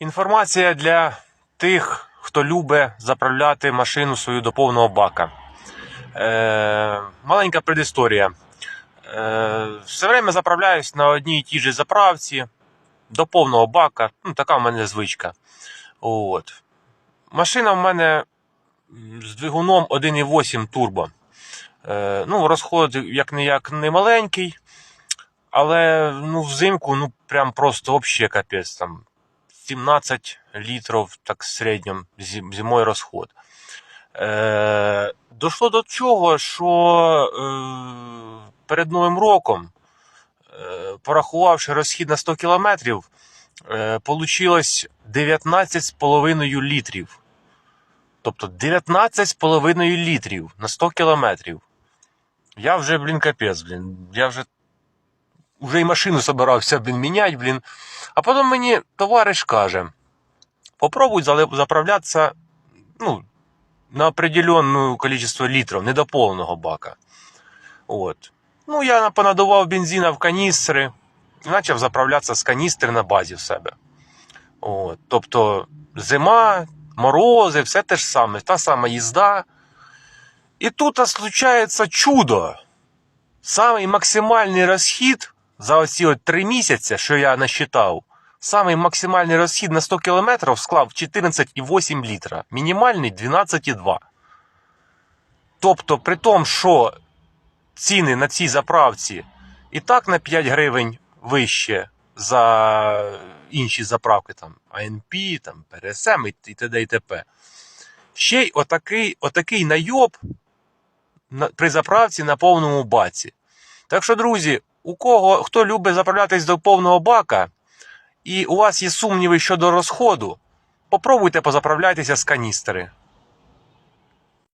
Інформація для тих, хто любить заправляти машину свою до повного бака. Е, маленька предісторія. Е, все время заправляюсь на одній і тій же заправці до повного бака. Ну, така в мене звичка. От. Машина в мене з двигуном 1,8 турбо. Е, ну, розход як не як не маленький, але ну, взимку ну, прям просто взагалі капець. Там 17 літрів так в зимой розход. Е, дошло до чого, що е, перед Новим роком, е, порахувавши розхід на 100 кілометрів, е, получилось 19,5 літрів. Тобто 19,5 літрів на 100 кілометрів. Я вже, блін, капець, блін. Я вже, вже і машину собирався, блін, міняти, блін. А потім мені товариш каже: попробуй заправлятися, ну, на определенне количество літрів, не до повного бака. От. Ну, я понадував бензина в каністри і почав заправлятися з каністри на базі в себе. От. Тобто зима, морози, все те ж саме, та сама їзда. І тут случається чудо. Самий максимальний розхід за оці от три місяці, що я насчитав, самий максимальний розхід на 100 км склав 14,8 літра, мінімальний 12,2. Тобто, при тому, що ціни на цій заправці і так на 5 гривень вище за інші заправки, там АНП, там ПРСМ і т.д. і т.п. Ще й отакий, отакий найоб при заправці на повному баці. Так що, друзі, у кого хто любить заправлятись до повного бака, і у вас є сумніви щодо розходу, попробуйте позаправляйтеся з каністри.